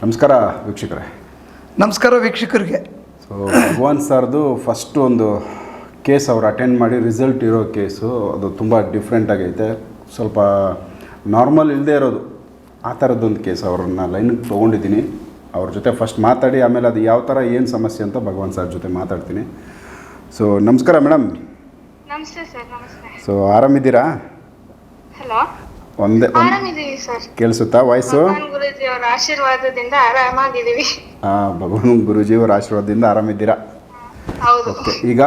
ನಮಸ್ಕಾರ ವೀಕ್ಷಕರೇ. ನಮಸ್ಕಾರ ವೀಕ್ಷಕರಿಗೆ. ಸೊ ಭಗವಾನ್ ಸರ್ದು ಫಸ್ಟ್ ಒಂದು ಕೇಸ್ ಅವ್ರು ಅಟೆಂಡ್ ಮಾಡಿ ರಿಸಲ್ಟ್ ಇರೋ ಕೇಸು ಅದು ತುಂಬ ಡಿಫ್ರೆಂಟ್ ಆಗೈತೆ. ಸ್ವಲ್ಪ ನಾರ್ಮಲ್ ಇಲ್ಲದೆ ಇರೋದು. ಆ ಥರದ್ದೊಂದು ಕೇಸ್ ಅವ್ರನ್ನ ಲೈನಿಗೆ ತೊಗೊಂಡಿದ್ದೀನಿ. ಅವ್ರ ಜೊತೆ ಫಸ್ಟ್ ಮಾತಾಡಿ ಆಮೇಲೆ ಅದು ಯಾವ ಥರ ಏನು ಸಮಸ್ಯೆ ಅಂತ ಭಗವಾನ್ ಸರ್ ಜೊತೆ ಮಾತಾಡ್ತೀನಿ. ಸೊ ನಮಸ್ಕಾರ ಮೇಡಮ್ ನಮಸ್ತೆ ಸರ್ ನಮಸ್ತೆ. ಸೊ ಆರಾಮಿದ್ದೀರಾ? ಹಲೋ ಒಂದೇ ಆರಾಮಿದೀವಿ ಸರ್. ಕೇಳಿಸುತ್ತಾ ವಾಯ್ಸು ಭಗವಾನ್ ಆಶೀರ್ವಾದದಿಂದ ಆರಾಮಾಗಿದ್ದೀವಿ. ಹಾಂ ಭಗವಾನ್ ಗುರುಜಿಯವರ ಆಶೀರ್ವಾದದಿಂದ ಆರಾಮಿದ್ದೀರಾ? ಹೌದು. ಓಕೆ ಈಗ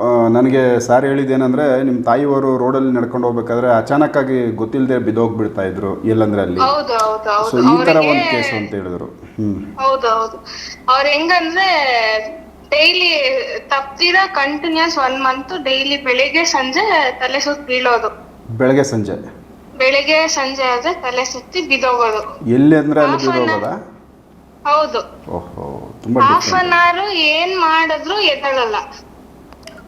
ಆ, ನನಗೆ ಸಾರ್ ಹೇಳಿದ್ದೇನೆಂದರೆ ನಿಮ್ಮ ತಾಯಿಯವರು ರೋಡಲ್ಲಿ ನಡ್ಕೊಂಡು ಹೋಗ್ಬೇಕಾದ್ರೆ ಅಚಾನಕ್ಕಾಗಿ ಗೊತ್ತಿಲ್ಲದೆ ಬಿದ್ದೋಗ್ಬಿಡ್ತಾ ಇದ್ರು ಎಲ್ಲಂದ್ರೆ ಅಲ್ಲಿ ಹೌದು ಹೌದು. ಸೊ ಹೌದು ಈ ಥರ ಅವ್ರಿಗೆ ಒಂದು ಕೇಸ್ ಅಂತ ಹೇಳಿದ್ರು. ಹ್ಞೂ ಹೌದು ಹೌದು. ಅವ್ರ ಹೆಂಗಂದ್ರೆ ಡೈಲಿ ತಪ್ಪಿರ ಕಂಟಿನ್ಯೂಸ್ ಒನ್ ಮಂತ್ ಡೈಲಿ ಬೆಳಿಗ್ಗೆ ಸಂಜೆ ತಲೆ ಸುತ್ತ ಬೀಳೋದು. ಬೆಳಗ್ಗೆ ಸಂಜೆ. ಬೆಳಿಗ್ಗೆ ಸಂಜೆ ಆದ್ರೆ ತಲೆ ಸುತ್ತಿ ಬಿದೋಗೋದು ಎಲ್ಲಿ ಅಂದ್ರೆ ಅಲ್ಲಿ Half an ಹೌದು. ಓಹೋ ತುಂಬಾ ಹಾಫ್ ಡಿಫ್ರೆಂಟ್ ಅನ್ ಅವರ್ ಏನ್ ಮಾಡಿದ್ರು ಎದ್ದಳಲ್ಲ.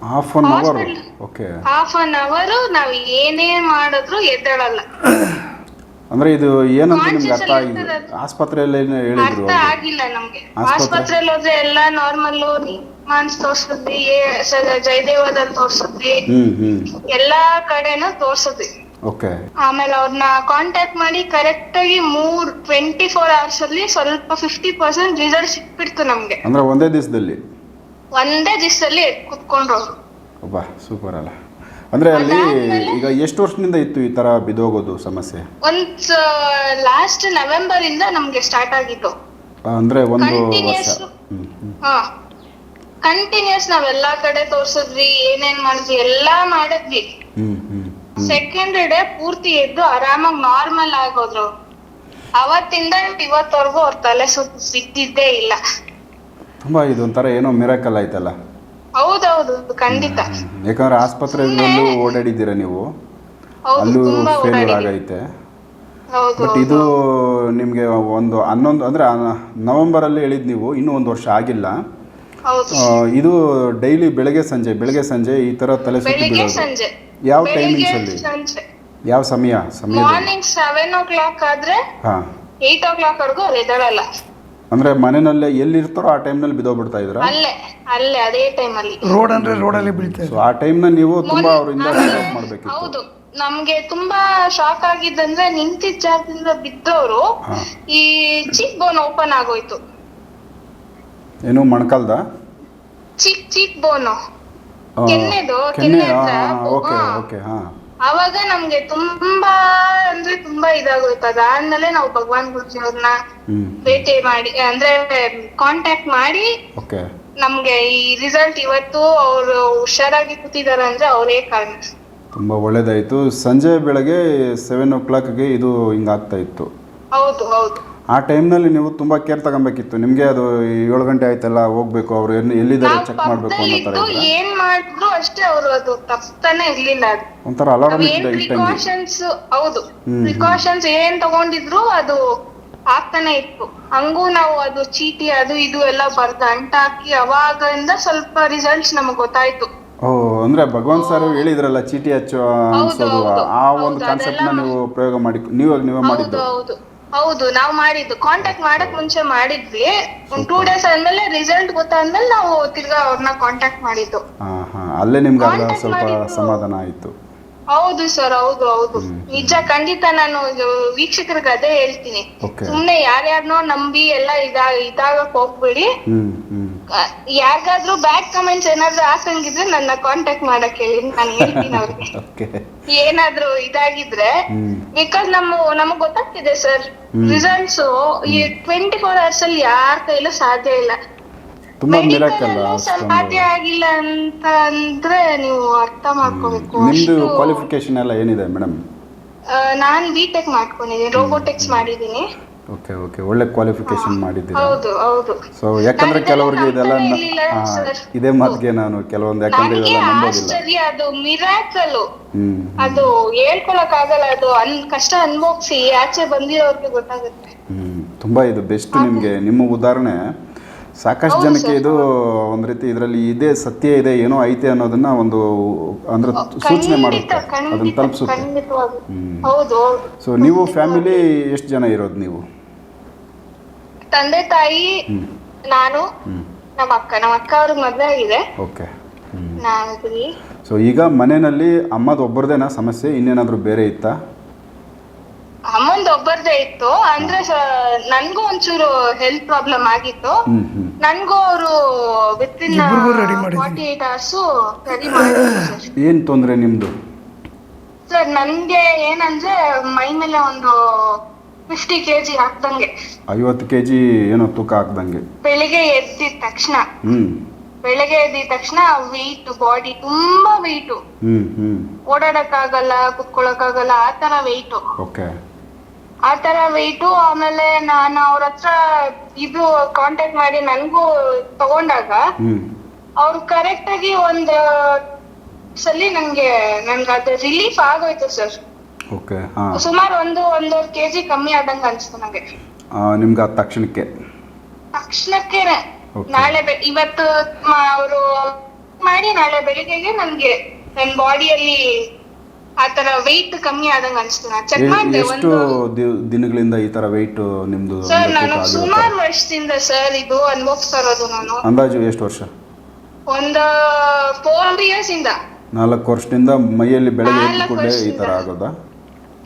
Half an hour Hospital. Okay half an hour ನಾವ್ ಏನೇ ಮಾಡಿದ್ರು ಎದ್ದಳಲ್ಲ. ಅಂದ್ರೆ ಇದು ಏನಂತ ನಿಮ್ಗೆ ಅರ್ಥ ಆಗಿಲ್ಲ? ಇರ್ತದೆ. ಆಸ್ಪತ್ರೆಯಲ್ಲಿ ಏನು ಹೇಳಿದ್ರು ಅರ್ಥ ಅವ್ರು? ಆಗಿಲ್ಲ ನಮ್ಗೆ. ಆಸ್ಪತ್ರೆ- ಆಸ್ಪತ್ರೆಯಲ್ಲಿ ಹೋದ್ರೆ ಎಲ್ಲ ನಾರ್ಮಲ್ ಮಾನ್ಸ್ ತೋರ್ಸಿದ್ವಿ ಏ- ಸ- ಜಯದೇವದಲ್ಲಿ ತೋರ್ಸಿದ್ವಿ ಎಲ್ಲಾ ಕಡೆನೂ ತೋರ್ಸಿದ್ವಿ ಓಕೆ ಆಮೇಲೆ ಅವ್ರನ್ನ ಕಾಂಟ್ಯಾಕ್ಟ್ ಮಾಡಿ ಕರೆಕ್ಟ್ ಆಗಿ ಮೂರ್ ಟ್ವೆಂಟಿ ಫೋರ್ ಅವರ್ಸ್ ಅಲ್ಲಿ ಸ್ವಲ್ಪ ಫಿಫ್ಟಿ ಪರ್ಸೆಂಟ್ ರಿಸಲ್ಟ್ ಸಿಕ್ಬಿಡ್ತು ನಮ್ಗೆ. ಅಂದ್ರೆ ಒಂದೇ ದಿವಸದಲ್ಲಿ? ಒಂದೇ ದಿವಸದಲ್ಲಿ ಕುತ್ಕೊಂಡ್ರು ಅವ್ರು ಒಬ್ಬ ಸೂಪರ್ ಅಲ್ಲ. ಅಂದ್ರೆ ಅಲ್ಲಿ ಈಗ ಎಷ್ಟು ವರ್ಷದಿಂದ ಇತ್ತು ಈ ತರ ಬಿದ್ದೋಗೋದು ಸಮಸ್ಯೆ? ಒಂದ್ ಲಾಸ್ಟ್ ನವೆಂಬರ್ ಇಂದ ನಮ್ಗೆ ಸ್ಟಾರ್ಟ್ ಆಗಿತ್ತು ಅಂದ್ರೆ ಒಂದು ವರ್ಷ. ಹಾ. ಕಂಟಿನ್ಯೂಸ್ ನಾವೆಲ್ಲಾ ಕಡೆ ತೋರ್ಸಿದ್ವಿ ಏನೇನ್ ಮಾಡಿದ್ವಿ ಎಲ್ಲಾ ಮಾಡಿದ್ವಿ. ಹ್ಞೂ ಹ್ಞೂ ಸೆಕೆಂಡ್ ಡೇ ಪೂರ್ತಿ ಎದ್ದು ಆರಾಮಾಗಿ ನಾರ್ಮಲ್ ಆಗೋದ್ರು ಅವತ್ತಿಂದ ಇವತ್ತವರೆಗೂ ಅವ್ರ ತಲೆ ಸುತ್ತ ಸಿಕ್ಕಿದ್ದೇ ಇಲ್ಲ. ತುಂಬ ಇದೊಂಥರ ಏನೋ ಮಿರಾಕಲ್ ಆಯ್ತಲ್ಲ. ಹೌದೌದು ಖಂಡಿತ. ಯಾಕಂದ್ರೆ ಆಸ್ಪತ್ರೆಗಳಲ್ಲೂ ಓಡಾಡಿದ್ದೀರ ನೀವು? ಹೌದು ಅಲ್ಲೂ ತುಂಬಾ ಫೇಲ್ಯೂರ್ ಓಡಾಡಿದ್ವಿ ಆಗೈತೆ. ಹೌದು ಬಟ್ ಇದು ನಿಮಗೆ ಒಂದು ಹನ್ನೊಂದು ಅಂದರೆ ನವಂಬರಲ್ಲಿ ಹೇಳಿದ್ ನೀವು ಇನ್ನೂ ಒಂದು ವರ್ಷ ಆಗಿಲ್ಲ. ಹೌದು. ಆ, ಇದು ಡೈಲಿ ಬೆಳಗ್ಗೆ ಸಂಜೆ ಬೆಳಗ್ಗೆ ಸಂಜೆ ಈ ಥರ ತಲೆ ಸುತ್ತಿ ಬೆಳಿಗ್ಗೆ ಬೀಳೋದು ಸಂಜೆ. ಯಾವ ಟೈಮಿಂಗ್ಸ್ ಅಲ್ಲಿ? ಸಂಜೆ. ಯಾವ ಸಮಯ? ಸಮಯ ಮಾರ್ನಿಂಗ್ ಸೆವೆನ್ ಓ ಕ್ಲಾಕ್ ಆದ್ರೆ ಹಾ. ಏಟ್ ಓ ಕ್ಲಾಕ್ ವರೆಗೂ ಅವ್ರು ಎದ್ದೇಳಲ್ಲ. ಅಂದ್ರೆ ಮನೆಯಲ್ಲೇ ಎಲ್ಲಿರ್ತಾರೋ ಆ ಟೈಮ್ನಲ್ಲಿ ಬಿದ್ದೋಗ್ಬಿಡ್ತಾ ಇದ್ರ? ಅಲ್ಲೇ ಅಲ್ಲೇ ಅದೇ ಟೈಮ್ ಅಲ್ಲಿ. ರೋಡ್ ಅಂದ್ರೆ ರೋಡಲ್ಲಿ ಬೀಳ್ತಾ ಸೊ ಆ ಟೈಮ್ನ ನೀವು ತುಂಬಾ ಅವರಿಂದ ಹೆಲ್ಪ್ ಮಾಡಬೇಕಿತ್ತು. ಹೌದು. ನಮ್ಗೆ ತುಂಬಾ ಶಾಕ್ ಆಗಿದ್ದಂದ್ರೆ ನಿಂತಿದ್ದ ಜಾಗದಿಂದ ಬಿದ್ದವರು ಹಾಂ. ಈ ಚೀಕ್ ಬೋನ್ ಓಪನ್ ಆಗೋಯ್ತು. ಏನು ಮೊಣಕಾಲ್ದ? ಚಿಕ್ ಚಿಕ್ ಬೋನು ಕೆನ್ನೆದು, ಕೆನ್ನೆ ಕೆನ್ನೆ ಹತ್ರ, ಓಕೆ ಹಾ. ಓಕೆ ಹಾಂ. ಅವಾಗ ನಮ್ಗೆ ತುಂಬಾ ಅಂದ್ರೆ ತುಂಬಾ ಇದಾಗೋಯ್ತು. ಅದಾದ್ಮೇಲೆ ನಾವು ಭಗವಾನ್ ಗುರುಜಿ ಅವ್ರನ್ನ ಭೇಟಿ ಮಾಡಿ ಅಂದ್ರೆ ಕಾಂಟ್ಯಾಕ್ಟ್ ಮಾಡಿ ಓಕೆ. ನಮ್ಗೆ ಈ ರಿಸಲ್ಟ್ ಇವತ್ತು ಅವ್ರು ಹುಷಾರಾಗಿ ಕೂತಿದಾರೆ ಅಂದ್ರೆ ಅವರೇ ಕಾರಣ. ತುಂಬಾ ಒಳ್ಳೇದಾಯ್ತು. ಸಂಜೆ ಬೆಳಗ್ಗೆ ಸೆವೆನ್ ಓ ಕ್ಲಾಕ್ಗೆ ಇದು ಹಿಂಗಾಗ್ತಾ ಇತ್ತು. ಹೌದು ಹೌದು. ಆ ಟೈಮ್ನಲ್ಲಿ ನೀವು ತುಂಬ ಕೇರ್ ತಗೊಬೇಕಿತ್ತು. ನಿಮಗೆ ಅದು ಏಳು ಗಂಟೆ ಆಯ್ತಲ್ಲ ಹೋಗ್ಬೇಕು ಅವ್ರು ಎಲ್ಲಿ ಎಲ್ಲಿದ್ದಾರೆ ಚೆಕ್ ಮಾಡಬೇಕು ಅನ್ನೋ ಥರ ಇದ್ರೆ? ಏನ್ ಮಾಡಿದ್ರು ಅಷ್ಟೇ ಅವರು ಅದು ತಪ್ತಾನೆ ಇರ್ಲಿಲ್ಲ ಅದು. ಒಂಥರ ಅಲಾರಾಮ್ ನಾವ್ ಏನ್ ಇಟ್ಟಿದೆ ಇಟ್ಟಂಗೆ ಪ್ರಿಕಾಷನ್ಸ್ ಹೌದು. ಪ್ರಿಕಾಷನ್ಸ್ ಏನ್ ತಗೊಂಡಿದ್ರು ಅದು ಆಗ್ತಾನೆ ಇತ್ತು. ಹಂಗೂ ನಾವು ಅದು ಚೀಟಿ ಅದು ಇದು ಎಲ್ಲ ಬರ್ದು ಅಂಟಾಕಿ ಅವಾಗಿಂದ ಸ್ವಲ್ಪ ರಿಸಲ್ಟ್ಸ್ ನಮಗ್ ಗೊತ್ತಾಯ್ತು. ಓ ಅಂದ್ರೆ ಭಗವಾನ್ ಸರ್ ಹೇಳಿದ್ರಲ್ಲ ಚೀಟಿ ಹಚ್ಚು ಅನ್ಸೋದು ಹೌದು. ಆ ಒಂದು ಕಾನ್ಸೆಪ್ಟ್ನ ಅದೆಲ್ಲ ನೀವು ಪ್ರಯೋಗ ಮಾಡಿ ನೀವಾಗ ನೀವೇ ಹೌದು ಮಾಡಿದ್ದು. ಹೌದು ಹೌದು. ನಾವ್ ಮಾಡಿದ್ದು. ಕಾಂಟ್ಯಾಕ್ಟ್ ಮಾಡಕ್ ಮುಂಚೆ ಮಾಡಿದ್ವಿ. ಒಂದ್ ಟೂ ಡೇಸ್ ಆದ್ಮೇಲೆ ರಿಸಲ್ಟ್ ಗೊತ್ತಾದ್ಮೇಲೆ ನಾವು ತಿರ್ಗಾ ಅವ್ರನ್ನ ಕಾಂಟ್ಯಾಕ್ಟ್ ಮಾಡಿದ್ದು. ಹಾಂ ಹಾಂ ಅಲ್ಲೇ ನಿಮ್ಗೆ ಅರ್ಧ Contact ಸ್ವಲ್ಪ ಮಾಡಿದ್ದು. ಸಮಾಧಾನ ಆಯಿತು. ಹೌದು ಸರ್ ಹೌದು ಹೌದು. ನಿಜ ಖಂಡಿತ ನಾನು ವೀಕ್ಷಕರಿಗೆ ಅದೇ ಹೇಳ್ತೀನಿ. ಸುಮ್ನೆ ಯಾರ್ಯಾರನೋ ನಂಬಿ ಎಲ್ಲ ಇದಾ ಇದಾಗಕ್ ಹೋಗ್ಬೇಡಿ. ಯಾರಿಗಾದ್ರೂ ಬ್ಯಾಡ್ ಕಮೆಂಟ್ಸ್ ಏನಾದ್ರೂ ಹಾಕಂಗಿದ್ರೆ ನನ್ನ ಕಾಂಟ್ಯಾಕ್ಟ್ ಮಾಡಕ್ ಹೇಳಿ ನಾನು ಹೇಳ್ತೀನಿ ಅವ್ರಿಗೆ. ಓಕೆ. ಏನಾದ್ರೂ ಇದಾಗಿದ್ರೆ ಬಿಕಾಸ್ ನಮ್ಮ ನಮಗ್ ಗೊತ್ತಾಗ್ತಿದೆ ಸರ್. ರಿಸಲ್ಟ್ಸ್ ಈ ಟ್ವೆಂಟಿ ಫೋರ್ ಅವರ್ಸ್ ಅಲ್ಲಿ ಯಾರ ಕೈಲೂ ಸಾಧ್ಯ ಇಲ್ಲ. ತುಂಬ ಮಿರಾಕಲ್ಲ ಸಾಧ್ಯ ಆಗಿಲ್ಲ ಅಂತ ಅಂದ್ರೆ ನೀವು ಅರ್ಥ ಮಾಡ್ಕೋಬೇಕು. ಅಷ್ಟು- ಕ್ವಾಲಿಫಿಕೇಶನ್ ಎಲ್ಲ ಏನಿದೆ ಮೇಡಮ್ ನಾನು ನಾನ್ ಬಿ ಟೆಕ್ ಮಾಡ್ಕೊಂಡಿದ್ದೀನಿ ರೋಬೋಟಿಕ್ಸ್ ಮಾಡಿದ್ದೀನಿ. ಓಕೆ ಓಕೆ ಒಳ್ಳೆ ಕ್ವಾಲಿಫಿಕೇಶನ್ ಮಾಡಿದ್ದೀರಾ? ಹೌದು ಹೌದು. ಸೊ ಯಾಕಂದ್ರೆ ಕೆಲವರಿಗೆ ಇದೆಲ್ಲ. ಇದೇ ಮಾತಿಗೆ ನಾನು ಕೆಲವೊಂದು ಯಾಕಂದ್ರೆ ಇದೆಲ್ಲ ನಂಬೋದಿಲ್ಲ. ಅದು ಮಿರಾಕಲ್ ಅದು ಹೇಳ್ಕೊಳಕ್ ಆಗಲ್ಲ ಅದು ಅನ್ ಕಷ್ಟ ಅನ್ಭೋಗ್ಸಿ ಆಚೆ ಬಂದಿರೋರ್ಗೆ ಗೊತ್ತಾಗುತ್ತೆ. ಹ್ಮ್ ತುಂಬಾ ಇದು ಬೆಸ್ಟ್ ನಿಮಗೆ. ನಿಮ್ಮ ಉದಾಹರಣೆ ಸಾಕಷ್ಟು ಜನಕ್ಕೆ ಇದು ಒಂದು ರೀತಿ ಇದರಲ್ಲಿ ಇದೇ ಸತ್ಯ ಇದೆ ಏನೋ ಐತೆ ಅನ್ನೋದನ್ನ ಒಂದು ಅಂದ್ರೆ ಸೂಚನೆ ಮಾಡುತ್ತೆ ಅದನ್ನ ತಲುಪಿಸುತ್ತೆ. ಸೊ ನೀವು ಫ್ಯಾಮಿಲಿ ಎಷ್ಟು ಜನ ಇರೋದು ನೀವು? ತಂದೆ ತಾಯಿ ನಾನು ನಮ್ಮ ಅಕ್ಕ. ನಮ್ಮ ಅಕ್ಕ ಅವ್ರಿಗೆ ಮದುವೆ ಆಗಿದೆ. ಓಕೆ. ಸೊ ಈಗ ಮನೆಯಲ್ಲಿ ಅಮ್ಮದ ಒಬ್ಬರದೇನಾ ಸಮಸ್ಯೆ ಇನ್ನೇನಾದರೂ ಬೇರೆ ಇತ್ತಾ? ಅಮ್ಮಂದ್ ಒಬ್ಬರದೇ ಇತ್ತು. ಅಂದ್ರೆ ನನ್ಗೂ ಒಂಚೂರು ಹೆಲ್ತ್ ಪ್ರಾಬ್ಲಮ್ ಆಗಿತ್ತು. ನನ್ಗೂ ಅವರು ವಿತ್ ಇನ್ ಇಬ್ರಿಗೂ ready ಮಾಡಿದ್ದೀನಿ. ಫಾರ್ಟಿ ಏಟ್ ಅವರ್ಸ್ ಏನ್ ಮಾಡಿದ್ರು ಸರ್ ಏನು ತೊಂದರೆ ನಿಮ್ಮದು ಸರ್ ನನ್ಗೆ ಏನಂದ್ರೆ ಮೈ ಮೇಲೆ ಒಂದು ಫಿಫ್ಟಿ ಕೆಜಿ ಹಾಕ್ದಂಗೆ. ಐವತ್ತು ಕೆ ಜಿ ಏನೋ ತೂಕ ಹಾಕ್ದಂಗೆ. ಬೆಳಿಗ್ಗೆ ಎದ್ದಿದ ತಕ್ಷಣ. ಹ್ಞೂ ಬೆಳಗ್ಗೆ ಎದ್ದಿದ ತಕ್ಷಣ ವೆಯ್ಟ್ ಬಾಡಿ ತುಂಬಾ ವೆಯ್ಟ್ ಹ್ಞೂ ಆಗಲ್ಲ ಓಡಾಡಕ್ಕಾಗಲ್ಲ ಕುತ್ಕೊಳಕ್ಕಾಗಲ್ಲ ಆ ತರ ವೆಯ್ಟ್ ಓಕೆ ಆ ತರ ವೆಯ್ಟು ಆಮೇಲೆ ನಾನು ಅವ್ರ ಹತ್ರ ಇದು ಕಾಂಟ್ಯಾಕ್ಟ್ ಮಾಡಿ ನನ್ಗೂ ತಗೊಂಡಾಗ ಅವ್ರು ಕರೆಕ್ಟ್ ಆಗಿ ಒಂದ್ ಸಲಿ ನಂಗೆ ನನ್ಗೆ ಅದು ರಿಲೀಫ್ ಆಗೋಯ್ತು ಸರ್. ಓಕೆ ಹಾಂ. ಸುಮಾರು ಒಂದು ಒಂದೂವರೆ ಕೆಜಿ ಕಮ್ಮಿ ಆದಂಗ ಅನ್ಸ್ತು ನಂಗೆ. ನಿಮ್ಗೆ ಆ ತಕ್ಷಣಕ್ಕೆ? ತಕ್ಷಣಕ್ಕೇನೆ. Okay. ನಾಳೆ ಬೆ- ಇವತ್ತು ಅವರು ಮಾಡಿ ನಾಳೆ ಬೆಳಿಗ್ಗೆಗೆ ನನ್ಗೆ ನನ್ ಬಾಡಿಯಲ್ಲಿ ಆತರ ವೆಯ್ಟ್ ಕಮ್ಮಿ ಆದಂಗ ಅನ್ಸ್ತು. ನಾನು ಚೆಕ್ ಮಾಡಿದೆ ಎಷ್ಟು ಒಂದು ದಿನಗಳಿಂದ ಈ ತರ ವೆಯ್ಟ್ ನಿಮ್ದು ಸರ್ ನಾನು ಸುಮಾರು ವರ್ಷದಿಂದ ಸರ್ ಇದು ಅನ್ಭವಿಸ್ತಾ ಇರೋದು ನಾನು. ಅಂದಾಜು ಎಷ್ಟು ವರ್ಷ? ಒಂದು ಫೋರ್ ಇಯರ್ಸ್ ಇಂದ. ನಾಲ್ಕು ವರ್ಷದಿಂದ ಮೈಯಲ್ಲಿ ಬೆಳಗ್ಗೆ ಎದ್ದು ನಾಲ್ಕು ಕೂಡಲೇ ಈ ತರ ವರ್ಷದಿಂದ. ಆಗೋದಾ?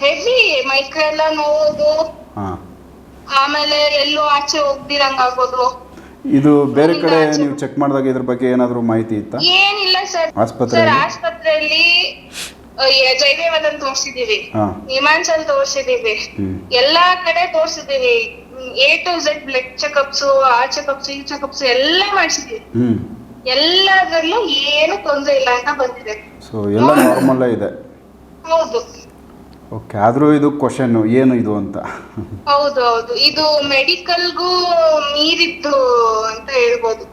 ಹೆವಿ ಮೈಕೈ ಎಲ್ಲ ನೋವು ಹಾಂ. ಆಮೇಲೆ ಎಲ್ಲೋ ಆಚೆ ಹೋಗ್ದಿರಂಗ್ ಆಗೋದು ಇದು ಬೇರೆ ಕಡೆ ನೀವು ಚೆಕ್ ಮಾಡಿದಾಗ ಇದ್ರ ಬಗ್ಗೆ ಏನಾದರೂ ಮಾಹಿತಿ ಇತ್ತಾ? ಏನಿಲ್ಲ ಸರ್ ಆಸ್ಪತ್ರೆಯಲ್ಲಿ? ಸರ್ ಆಸ್ಪತ್ರೆಯಲ್ಲಿ ಜಯದೇವದಲ್ಲಿ ತೋರ್ಸಿದೀವಿ ಹಾಂ. ಹಿಮಾಂಚಲ್ ತೋರಿಸಿದೀವಿ ಎಲ್ಲಾ ಕಡೆ ತೋರ್ಸಿದೀವಿ A to Z blood checkups ಆ ಚೆಕಪ್ಸ್ ಈ ಚೆಕಪ್ಸ್ ಎಲ್ಲಾ ಮಾಡಿಸಿದೀವಿ ಹ್ಞೂ ಎಲ್ಲದರಲ್ಲೂ ಏನು ತೊಂದ್ರೆ ಇಲ್ಲ ಅಂತ ಬಂದಿದೆ. ಸೊ ಎಲ್ಲ ನಾರ್ಮಲ್ಲೇ ಇದೆ. ಹೌದು. ಓಕೆ ಆದರೂ ಇದು ಕ್ವಶನ್ನು ಏನು ಇದು ಅಂತ. ಹೌದು ಹೌದು. ಇದು ಮೆಡಿಕಲ್ಗೂ ಮೀರಿದ್ದು ಅಂತ ಹೇಳ್ಬೋದು.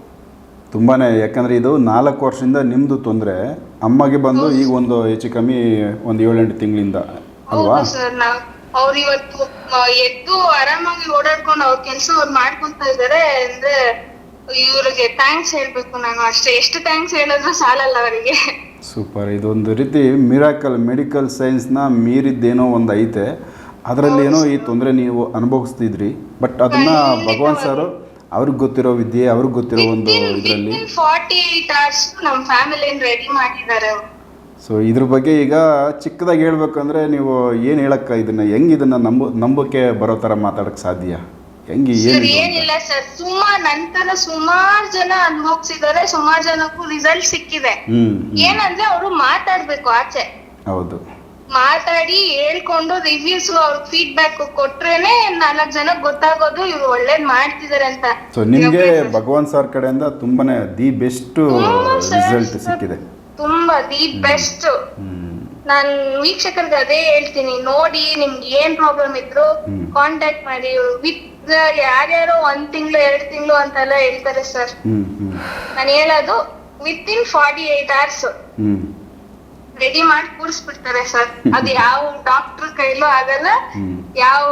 ತುಂಬಾನೇ ಯಾಕಂದರೆ ಇದು ನಾಲ್ಕು ವರ್ಷದಿಂದ ನಿಮ್ಮದು ತೊಂದರೆ. ಅಮ್ಮಗೆ ಬಂದು ಈಗ ಒಂದು ಹೆಚ್ಚು ಕಮ್ಮಿ ಒಂದು ಏಳೆಂಟು ತಿಂಗಳಿಂದ ಅಲ್ವಾ? ಸರ್ ನಾವ್ ಅವ್ರು ಇವತ್ತು ಮ, ಎದ್ದು ಆರಾಮಾಗಿ ಓಡಾಡ್ಕೊಂಡು ಅವ್ರ ಕೆಲ್ಸ ಅವ್ರು ಮಾಡ್ಕೊಂತ ಇದಾರೆ ಅಂದ್ರೆ ಇವ್ರಿಗೆ ಥ್ಯಾಂಕ್ಸ್ ಹೇಳ್ಬೇಕು ನಾನು ಅಷ್ಟೇ. ಎಷ್ಟು ಥ್ಯಾಂಕ್ಸ್ ಹೇಳಿದ್ರು ಸಾಲಲ್ಲ ಅವರಿಗೆ. ಸೂಪರ್. ಇದೊಂದು ರೀತಿ ಮಿರಾಕಲ್ ಮೆಡಿಕಲ್ ಸೈನ್ಸ್ನ ಮೀರಿದ್ದೇನೋ ಒಂದು ಐತೆ. ಅದರಲ್ಲಿ ಏನೋ ಈ ತೊಂದರೆ ನೀವು ಅನುಭವಿಸ್ತಿದ್ರಿ. ಬಟ್ ಅದನ್ನ ಭಗವಾನ್ ಸರ್ ಅವ್ರಿಗೆ ಗೊತ್ತಿರೋ ವಿದ್ಯೆ ಅವ್ರಿಗೆ ಗೊತ್ತಿರೋ ಒಂದು ಇದರಲ್ಲಿ. ಫಾರ್ಟಿ ಏಟ್ ಅವರ್ಸ್ ನಮ್ ಫ್ಯಾಮಿಲಿನ ರೆಡಿ ಮಾಡಿದ್ದಾರೆ ಅವ್ರು. ಸೊ ಇದ್ರ ಬಗ್ಗೆ ಈಗ ಚಿಕ್ಕದಾಗಿ ಹೇಳ್ಬೇಕಂದ್ರೆ ನೀವು ಏನು ಹೇಳಕ್ಕ ಇದನ್ನ? ಹೆಂಗ್ ಇದನ್ನ ನಂಬ ನಂಬಕ್ಕೆ ಬರೋ ಥರ ಮಾತಾಡಕ್ಕೆ ಸಾಧ್ಯ? ಹೆಂಗೆ ಸರ್ ಏನಿದು ಏನಿಲ್ಲ ಸರ್. ಸುಮಾರ್ ನಂತರ ಸುಮಾರು ಜನ ಅನುಭವಿಸಿದ್ದಾರೆ ಸುಮಾರು ಜನಕ್ಕೂ ರಿಸಲ್ಟ್ ಸಿಕ್ಕಿದೆ. ಏನಂದ್ರೆ ಅವರು ಮಾತಾಡ್ಬೇಕು ಆಚೆ. ಹೌದು. ಮಾತಾಡಿ ಹೇಳ್ಕೊಂಡು ರಿವ್ಯೂಸ್ ಅವ್ರ ಫೀಡ್ಬ್ಯಾಕ್ ಕೊಟ್ರೇನೆ ನಾಲ್ಕು ಜನ ಗೊತ್ತಾಗೋದು ಇವ್ರು ಒಳ್ಳೇದ್ ಮಾಡ್ತಿದಾರೆ ಅಂತ. ಸೊ ನಿಮಗೆ ಭಗವಾನ್ ಸರ್ ಕಡೆಯಿಂದ ತುಂಬಾನೇ ದಿ ಬೆಸ್ಟ್ ರಿಸಲ್ಟ್. ಸಿಕ್ಕಿದೆ. ತುಂಬಾ ದಿ ಬೆಸ್ಟ್ ನಾನ್ ವೀಕ್ಷಕರಿಗೆ ಅದೇ ಹೇಳ್ತೀನಿ ನೋಡಿ ನಿಮ್ಗೆ ಏನ್ ಪ್ರಾಬ್ಲಮ್ ಇದ್ರು. ಕಾಂಟ್ಯಾಕ್ಟ್ ಮಾಡಿ. ವಿತ್ ಯಾರ್ಯಾರೋ ಒಂದ್ ತಿಂಗಳು ಎರಡ್ ತಿಂಗಳು ಅಂತೆಲ್ಲ ಹೇಳ್ತಾರೆ ಸರ್ ನಾನು ಹೇಳೋದು within forty eight hours ready ಮಾಡಿ ಕೂರಿಸ್ಬಿಡ್ತಾರೆ ಸರ್ ಅದು ಯಾವ ಡಾಕ್ಟರ್ ಕೈಲೂ ಆಗಲ್ಲ ಯಾವ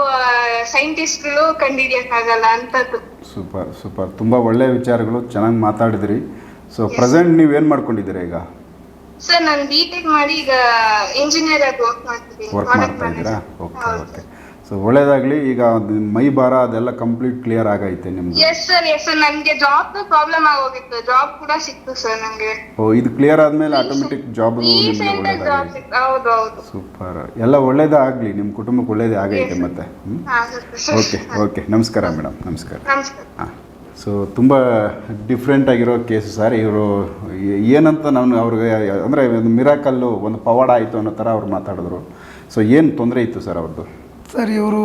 ಸೈಂಟಿಸ್ಟ್ಗಳು ಕಂಡಿಡಿಯಕ್ ಆಗಲ್ಲ ಅಂತದ್ದು. Super super. ತುಂಬಾ ಒಳ್ಳೆ ವಿಚಾರಗಳು ಚೆನ್ನಾಗಿ ಮಾತಾಡಿದ್ರಿ. ಸೊ ಪ್ರೆಸೆಂಟ್ ನೀವೇನು ಮಾಡ್ಕೊಂಡಿದ್ದೀರಾ ಈಗ? ಸರ್ ನಾನು ಬಿ ಟೆಕ್ ಮಾಡಿ ಈಗ ಇಂಜಿನಿಯರ್ ಆಗಿ ವರ್ಕ್ ಮಾಡ್ತಿದ್ದೀನಿ. ವರ್ಕ್ ಮಾಡ್ತಾ ಇದ್ದೀರಾ? ಓಕೆ ಓಕೆ ಸೊ ಒಳ್ಳೇದಾಗ್ಲಿ. ಈಗ ಮೈ ಭಾರ ಅದೆಲ್ಲ ಕಂಪ್ಲೀಟ್ ಕ್ಲಿಯರ್ ಆಗೈತೆ ನಿಮ್ದು. ಎಸ್ ಸರ್ ಎಸ್ ಸರ್ ನನಗೆ ಜಾಬ್ ಪ್ರಾಬ್ಲಮ್ ಆಗೋಗಿತ್ತು. ಜಾಬ್ ಕೂಡ ಸಿಕ್ತು ಸರ್ ನನಗೆ ಓ ಇದು ಕ್ಲಿಯರ್ ಆದ್ಮೇಲೆ ಆಟೋಮೆಟಿಕ್ ಜಾಬ್ ನಿಮ್ಗೆ ಜಾಬ್ ಒಳ್ಳೇದಾಗಲಿ ಸಿಕ್ತು. ಹೌದು ಹೌದು. ಸೂಪರ್ ಎಲ್ಲ ಒಳ್ಳೇದೇ ಆಗಲಿ ನಿಮ್ಮ ಕುಟುಂಬಕ್ಕೆ ಒಳ್ಳೇದೇ ಆಗೈತೆ ಮತ್ತೆ. ಸರ್. ಓಕೆ ಓಕೆ ನಮಸ್ಕಾರ ಮೇಡಮ್ ನಮಸ್ಕಾರ. ನಮಸ್ಕಾರ. ಹಾಂ. ಸೊ ತುಂಬ ಡಿಫ್ರೆಂಟ್ ಆಗಿರೋ ಕೇಸು ಸರ್ ಇವರು ಏನಂತ ನಾನು ಅವ್ರಿಗೆ ಅಂದರೆ ಒಂದು ಮಿರಾಕಲ್ಲು ಒಂದು ಪವಾಡ ಆಯಿತು ಅನ್ನೋ ಥರ ಅವ್ರು ಮಾತಾಡಿದ್ರು. ಸೊ ಏನು ತೊಂದರೆ ಇತ್ತು ಸರ್ ಅವ್ರದ್ದು ಸರ್ ಇವರು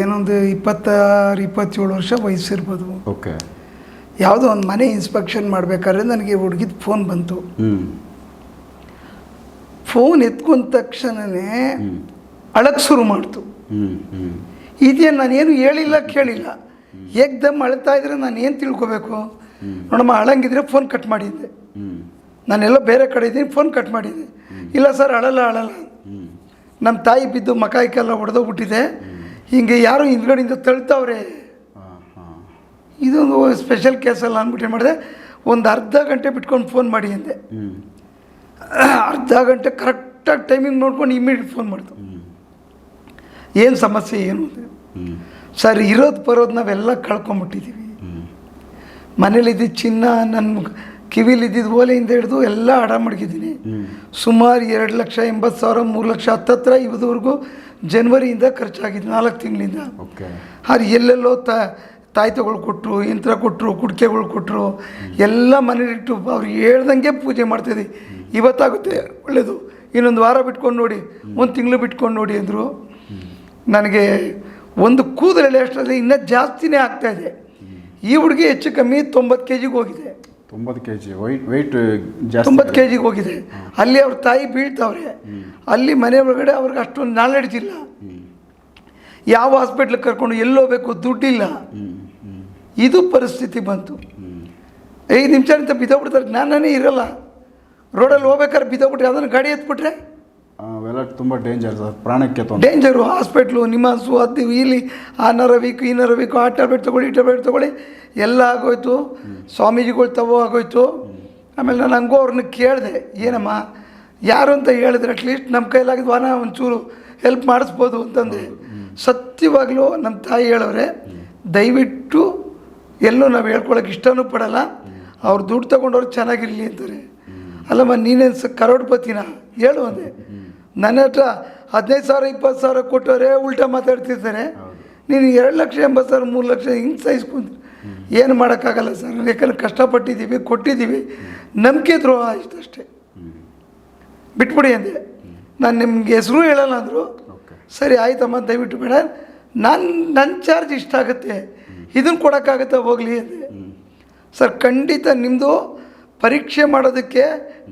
ಏನೊಂದು ಇಪ್ಪತ್ತಾರು ಇಪ್ಪತ್ತೇಳು ವರ್ಷ ವಯಸ್ಸಿರ್ಬೋದು. ಓಕೆ. ಯಾವುದೋ ಒಂದು ಮನೆ ಇನ್ಸ್ಪೆಕ್ಷನ್ ಮಾಡಬೇಕಾದ್ರೆ ನನಗೆ ಹುಡುಗಿದ ಫೋನ್ ಬಂತು. ಫೋನ್ ಎತ್ಕೊಂಡ ತಕ್ಷಣವೇ ಹ್ಞೂ ಅಳಕ್ಕೆ ಶುರು ಮಾಡ್ತು. ಇದೇನು ನಾನೇನು ಹೇಳಿಲ್ಲ ಕೇಳಿಲ್ಲ. ಏಕ್ದಮ್ ಅಳ್ತಾ ಇದ್ರೆ ನಾನು ಏನು ತಿಳ್ಕೊಬೇಕು ನೋಡಮ್ಮ ಅಳಂಗಿದ್ರೆ ಫೋನ್ ಕಟ್ ಮಾಡಿದ್ದೆ. ನಾನೆಲ್ಲ ಬೇರೆ ಕಡೆ ಇದ್ದೀನಿ ಫೋನ್ ಕಟ್ ಮಾಡಿದ್ದೆ. ಇಲ್ಲ ಸರ್ ಅಳಲ್ಲ ಅಳಲ್ಲ ನಮ್ಮ ತಾಯಿ ಬಿದ್ದು ಮಕಾಯಿಕೆಲ್ಲ ಹೊಡೆದೋಗ್ಬಿಟ್ಟಿದೆ ಹಿಂಗೆ ಯಾರು ಹಿಂದ್ಗಡೆಯಿಂದ ತಳ್ತಾವ್ರೆ. ಇದೊಂದು ಸ್ಪೆಷಲ್ ಕೇಸಲ್ಲ ಅಂದ್ಬಿಟ್ಟು ಮಾಡಿದೆ? ಒಂದು ಅರ್ಧ ಗಂಟೆ ಬಿಟ್ಕೊಂಡು ಫೋನ್ ಮಾಡಿ ಅಂದೆ. ಅರ್ಧ ಗಂಟೆ ಕರೆಕ್ಟಾಗಿ ಟೈಮಿಂಗ್ ನೋಡ್ಕೊಂಡು ಇಮಿಡಿಯೇಟ್ ಫೋನ್ ಮಾಡ್ತು. ಏನು ಸಮಸ್ಯೆ ಏನು ಸರ್ ಇರೋದು ಬರೋದು ನಾವೆಲ್ಲ ಕಳ್ಕೊಂಬಿಟ್ಟಿದ್ದೀವಿ ಮನೇಲಿದ್ದ ಚಿನ್ನ ನನ್ನ ಕಿವಿಲಿದ್ದಿದ್ದು ಓಲೆಯಿಂದ ಹಿಡಿದು ಎಲ್ಲ ಅಡ ಮಡಗಿದ್ದೀನಿ. ಸುಮಾರು ಎರಡು ಲಕ್ಷ ಎಂಬತ್ತು ಸಾವಿರ ಮೂರು ಲಕ್ಷ ಹತ್ತತ್ರ ಇವತ್ತವರೆಗೂ ಜನ್ವರಿಯಿಂದ ಖರ್ಚಾಗಿದೆ ನಾಲ್ಕು ತಿಂಗಳಿಂದ. ಆದ್ರೆ ಎಲ್ಲೆಲ್ಲೋ ತ ತಾಯ್ತಗಳು ಕೊಟ್ಟರು ಯಂತ್ರ ಕೊಟ್ಟರು ಕುಡಿಕೆಗಳು ಕೊಟ್ಟರು ಎಲ್ಲ ಮನೇಲಿಟ್ಟು ಅವ್ರು ಹೇಳ್ದಂಗೆ ಪೂಜೆ ಮಾಡ್ತಾಯಿದ್ವಿ ಇವತ್ತಾಗುತ್ತೆ ಒಳ್ಳೆಯದು ಇನ್ನೊಂದು ವಾರ ಬಿಟ್ಕೊಂಡು ನೋಡಿ ಒಂದು ತಿಂಗಳು ಬಿಟ್ಕೊಂಡು ನೋಡಿ ಅಂದರು. ನನಗೆ ಒಂದು ಕೂದಲೆಳೆ ಅಷ್ಟರಲ್ಲಿ ಇನ್ನೂ ಜಾಸ್ತಿನೇ ಆಗ್ತಾ ಇದೆ. ಈ ಹುಡುಗಿ ಹೆಚ್ಚು ಕಮ್ಮಿ ತೊಂಬತ್ತು ಕೆ ಜಿಗೆ ಹೋಗಿದೆ. ತೊಂಬತ್ತು ಕೆ ಜಿ ವೈಟ್ ವೆಯ್ಟ್ ಜಾಸ್ತಿ ತೊಂಬತ್ತು ಕೆ ಜಿಗೆ ಹೋಗಿದೆ. ಅಲ್ಲಿ ಅವ್ರ ತಾಯಿ ಬೀಳ್ತಾವ್ರೆ. ಅಲ್ಲಿ ಮನೆ ಒಳಗಡೆ ಅವ್ರಿಗೆ ಅಷ್ಟೊಂದು ನಾಲೆಡ್ಜ್ ಇಲ್ಲ. ಯಾವ ಹಾಸ್ಪಿಟ್ಲಿಗೆ ಕರ್ಕೊಂಡು ಎಲ್ಲೋಗ್ಬೇಕು ದುಡ್ಡಿಲ್ಲ. ಇದು ಪರಿಸ್ಥಿತಿ ಬಂತು. ಐದು ನಿಮಿಷ ಅಂತ ಬಿದ್ದೋಗ್ಬಿಡ್ತಾರೆ. ಜ್ಞಾನನೇ ಇರಲ್ಲ. ರೋಡಲ್ಲಿ ಹೋಗ್ಬೇಕಾದ್ರೆ ಬಿದ್ದೋಗ್ಬಿಟ್ರೆ ಅದನ್ನು ಗಾಡಿ ಎತ್ಬಿಟ್ರೆ ಅವೆಲ್ಲ ತುಂಬ ಡೇಂಜರ್ ಸರ್. ಪ್ರಾಣಕ್ಕೆ ತೊಂದರೆ. ಡೇಂಜರು ಹಾಸ್ಪಿಟ್ಲು ನಿಮ್ಮಸು ಅದು ಇಲ್ಲಿ ಆ ನರ ವೀಕು ಈ ನರ ವೀಕು ಆ ಟ್ಯಾಬ್ಲೆಟ್ ತೊಗೊಳ್ಳಿ ಈ ಟ್ಯಾಬ್ಲೆಟ್ ತೊಗೊಳ್ಳಿ ಎಲ್ಲ ಆಗೋಯ್ತು. ಸ್ವಾಮೀಜಿಗಳು ತಗೋ ಆಗೋಯ್ತು. ಆಮೇಲೆ ನಾನು ಹಂಗೂ ಅವ್ರನ್ನ ಕೇಳಿದೆ ಏನಮ್ಮ ಯಾರು ಅಂತ ಹೇಳಿದ್ರೆ ಅಟ್ಲೀಸ್ಟ್ ನಮ್ಮ ಕೈಲಾಗಿದ್ದು ವಾನ ಒಂಚೂರು ಹೆಲ್ಪ್ ಮಾಡಿಸ್ಬೋದು ಅಂತಂದೆ. ಸತ್ಯವಾಗ್ಲೂ ನಮ್ಮ ತಾಯಿ ಹೇಳೋರೆ ದಯವಿಟ್ಟು ಎಲ್ಲೂ ನಾವು ಹೇಳ್ಕೊಳಕ್ಕೆ ಇಷ್ಟನೂ ಪಡಲ್ಲ. ಅವ್ರು ದುಡ್ಡು ತಗೊಂಡವ್ರು ಚೆನ್ನಾಗಿರಲಿ ಅಂತಾರೆ. ಅಲ್ಲಮ್ಮ ನೀನೇನು ಸ ಕರೋಡ್ಪತಿನ ಹೇಳು ಅಂದೆ. ನನ್ನ ಹತ್ರ ಹದಿನೈದು ಸಾವಿರ ಇಪ್ಪತ್ತು ಸಾವಿರ ಕೊಟ್ಟವರೇ ಉಲ್ಟಾ ಮಾತಾಡ್ತಿರ್ತಾರೆ ನೀನು ಎರಡು ಲಕ್ಷ ಎಂಬತ್ತು ಸಾವಿರ ಮೂರು ಲಕ್ಷ ಹಿಂಗೆ ಸಹಿಸ್ಕೊಂತ ಏನು ಮಾಡೋಕ್ಕಾಗಲ್ಲ ಸರ್. ಯಾಕಂದ್ರೆ ಕಷ್ಟಪಟ್ಟಿದ್ದೀವಿ ಕೊಟ್ಟಿದ್ದೀವಿ. ನಂಬಿಕೆ ದ್ರೋಹ ಇಷ್ಟಷ್ಟೇ. ಬಿಟ್ಬಿಡಿ ಅಂದೆ. ನಾನು ನಿಮ್ಗೆ ಹೆಸರು ಹೇಳಲ್ಲ ಅಂದರು. ಸರಿ ಆಯ್ತಮ್ಮ ದಯವಿಟ್ಟು ಬೇಡ. ನಾನು ನನ್ನ ಚಾರ್ಜ್ ಇಷ್ಟ ಆಗುತ್ತೆ. ಇದನ್ನು ಕೊಡೋಕ್ಕಾಗತ್ತಾ ಹೋಗಲಿ ಅಂದೆ. ಸರ್ ಖಂಡಿತ ನಿಮ್ಮದು ಪರೀಕ್ಷೆ ಮಾಡೋದಕ್ಕೆ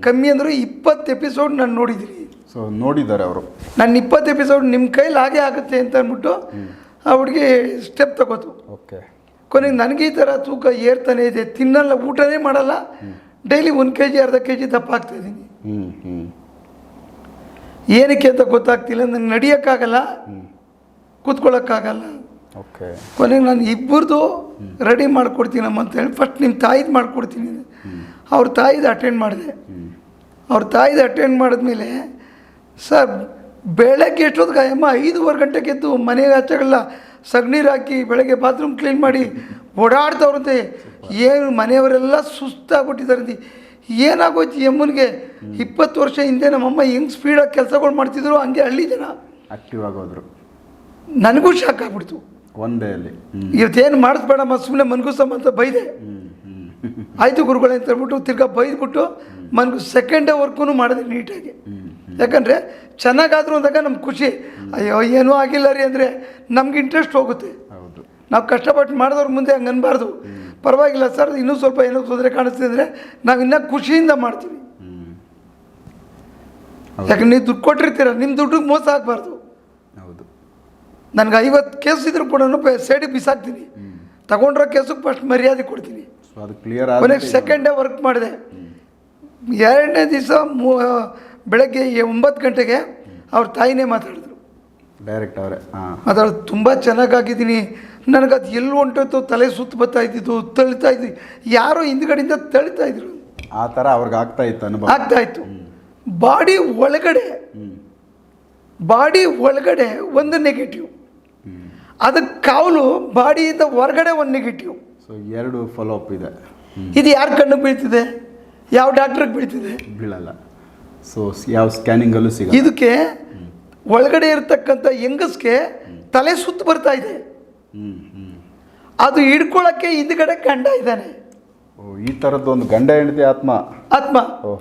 ಕಮ್ಮಿ ಅಂದರೂ ಇಪ್ಪತ್ತು ಎಪಿಸೋಡ್ ನಾನು ನೋಡಿದ್ದೀನಿ. ಸೊ ನೋಡಿದ್ದಾರೆ ಅವರು. ನನ್ನ ಇಪ್ಪತ್ತು ಎಪಿಸೋಡ್ ನಿಮ್ಮ ಕೈಲಿ ಹಾಗೆ ಆಗುತ್ತೆ ಅಂತ ಅಂದ್ಬಿಟ್ಟು ಆ ಹುಡುಗಿ ಸ್ಟೆಪ್ ತಗೋತು. ಓಕೆ ಕೊನೆಗೆ ನನಗೆ ಈ ಥರ ತೂಕ ಏರ್ತಾನೆ ಇದೆ ತಿನ್ನಲ್ಲ ಊಟನೇ ಮಾಡಲ್ಲ ಡೈಲಿ ಒಂದು ಕೆ ಜಿ ಅರ್ಧ ಕೆ ಜಿ ದಪ್ಪ ಆಗ್ತಾ ಇದ್ದೀನಿ. ಹ್ಞೂ ಹ್ಞೂ ಏನಕ್ಕೆ ಅಂತ ಗೊತ್ತಾಗ್ತಿಲ್ಲ ನಂಗೆ ನಡೆಯೋಕ್ಕಾಗಲ್ಲ ಕೂತ್ಕೊಳ್ಳೋಕ್ಕಾಗಲ್ಲ ಓಕೆ ಕೊನೆಗೆ ನಾನು ಇಬ್ಬರದು ರೆಡಿ ಮಾಡ್ಕೊಡ್ತೀನಮ್ಮ ಅಂತ ಹೇಳಿ ಫಸ್ಟ್ ನಿಮ್ಮ ತಾಯಿದು ಮಾಡಿಕೊಡ್ತೀನಿ. ಅವ್ರ ತಾಯಿದು ಅಟೆಂಡ್ ಮಾಡಿದೆ. ಅವ್ರ ತಾಯಿದು ಅಟೆಂಡ್ ಮಾಡಿದ್ಮೇಲೆ ಸರ್ ಬೆಳಗ್ಗೆ ಎಷ್ಟೊತ್ತಿಗೆ ಅಮ್ಮ? ಐದೂವರೆ ಗಂಟೆಗೆ ಎದ್ದು ಮನೆಗೆ ಆಚೆಗೆಲ್ಲ ಸಗಣೀರು ಹಾಕಿ ಬೆಳಗ್ಗೆ ಬಾತ್ರೂಮ್ ಕ್ಲೀನ್ ಮಾಡಿ ಓಡಾಡ್ತವ್ರಂತೆ. ಏನು ಮನೆಯವರೆಲ್ಲ ಸುಸ್ತಾಗ್ಬಿಟ್ಟಿದ್ದಾರಂತೆ ಏನಾಗೋಯ್ತು ಯಮ್ಮನಿಗೆ ಇಪ್ಪತ್ತು ವರ್ಷ ಹಿಂದೆ ನಮ್ಮಮ್ಮ ಹೆಂಗೆ ಸ್ಪೀಡಾಗಿ ಕೆಲಸಗಳು ಮಾಡ್ತಿದ್ರು ಹಂಗೆ ಹಳ್ಳಿ ಜನ. ಆಕ್ಟಿವ್ ಆಗೋದ್ರು. ನನಗೂ ಶಾಕ್ ಆಗ್ಬಿಡ್ತು. ಒಂದೇ ಅಲ್ಲಿ. ಇವತ್ತೇನು ಮಾಡಿಸ್ಬೇಡಮ್ಮ ಸುಮ್ಮನೆ ಮನಗೂ ಅಂತ ಬೈದೆ. ಆಯಿತು ಗುರುಗಳೇ ಅಂತ ಹೇಳ್ಬಿಟ್ಟು ತಿರ್ಗಾ ಬೈದ್ಬಿಟ್ಟು ಮನ್ಗು ಸೆಕೆಂಡ್ ಡೇ ವರ್ಕೂ ಮಾಡಿದೆ ನೀಟಾಗಿ ಯಾಕಂದರೆ ಚೆನ್ನಾಗಾದ್ರು ಅಂದಾಗ ನಮ್ಗೆ ಖುಷಿ. ಅಯ್ಯೋ ಏನೂ ಆಗಿಲ್ಲ ರೀ ಅಂದರೆ ನಮ್ಗೆ ಇಂಟ್ರೆಸ್ಟ್ ಹೋಗುತ್ತೆ. ಹೌದು. ನಾವು ಕಷ್ಟಪಟ್ಟು ಮಾಡಿದವ್ರ ಮುಂದೆ ಹಂಗೆ ಅನ್ಬಾರ್ದು. ಪರವಾಗಿಲ್ಲ ಸರ್ ಇನ್ನೂ ಸ್ವಲ್ಪ ಏನೋ ತೊಂದರೆ ಕಾಣಿಸ್ತಿದೆ ಅಂದರೆ ನಾವು ಇನ್ನೂ ಖುಷಿಯಿಂದ ಮಾಡ್ತೀವಿ. ಯಾಕಂದ್ರೆ ನೀವು ದುಡ್ಡು ಕೊಟ್ಟಿರ್ತೀರ ನಿಮ್ಮ ದುಡ್ಡಿಗೆ ಮೋಸ ಆಗಬಾರ್ದು. ಹೌದು. ನನಗೆ ಐವತ್ತು ಕೇಸ್ ಇದ್ರೂ ಕೂಡ ಸೈಡಿಗೆ ಬಿಸಾಕ್ತೀನಿ. ತಗೊಂಡಿರೋ ಕೇಸಿಗೆ ಫಸ್ಟ್ ಮರ್ಯಾದೆ ಕೊಡ್ತೀನಿ. ಕ್ಲಿಯರ್ ಕೊನೆಗೆ ಸೆಕೆಂಡ್ ಡೇ ವರ್ಕ್ ಮಾಡಿದೆ. ಎರಡನೇ ದಿವಸ ಬೆಳಗ್ಗೆ ಒಂಬತ್ತು ಗಂಟೆಗೆ ಅವ್ರ ತಾಯಿನೇ ಮಾತಾಡಿದ್ರು. ಡೈರೆಕ್ಟ್ ಅವರೇ ಹಾಂ. ಮಾತಾಡೋದು ತುಂಬ ಚೆನ್ನಾಗಾಗಿದ್ದೀನಿ. ನನಗದು ಎಲ್ಲಿ ಹೊಂಟೋಯ್ತು? ತಲೆ ಸುತ್ತ ಬರ್ತಾ ಇದ್ದಿದ್ದು ತಳಿತಾ ಇದ್ದಿ ಯಾರೋ ಹಿಂದ್ಗಡೆಯಿಂದ ತಳಿತಾ ಇದ್ರು. ಆ ಥರ ಅವ್ರಿಗೆ ಆಗ್ತಾ ಇತ್ತು ಅನುಭವ. ಆಗ್ತಾ ಇತ್ತು. ಬಾಡಿ ಒಳಗಡೆ ಬಾಡಿ ಒಳಗಡೆ ಒಂದು ನೆಗೆಟಿವ್ ಅದಕ್ಕೆ ಕಾವಲು ಬಾಡಿಯಿಂದ ಹೊರಗಡೆ ಒಂದು ನೆಗೆಟಿವ್ ಸೊ ಎರಡು ಫಾಲೋ ಅಪ್ ಇದೆ ಇದು ಯಾರ ಕಣ್ಣಿಗೆ ಬೀಳ್ತಿದೆ? ಯಾವ ಡಾಕ್ಟ್ರಿಗೆ ಬೀಳ್ತಿದೆ? ಬೀಳಲ್ಲ. ಸೊ ಯಾವ ಸ್ಕ್ಯಾನಿಂಗಲ್ಲೂ ಸಿಗ ಇದಕ್ಕೆ ಒಳಗಡೆ ಇರತಕ್ಕಂಥ ಹೆಂಗಸ್ಗೆ ತಲೆ ಸುತ್ತು ಬರ್ತಾ ಇದೆ. ಅದು ಹಿಡ್ಕೊಳಕ್ಕೆ ಹಿಂದ್ಗಡೆ ಗಂಡ ಇದ್ದಾನೆ. ಈ ಥರದ್ದು ಒಂದು ಗಂಡ ಹೆಂಡತಿ ಆತ್ಮ. ಆತ್ಮ. ಓ.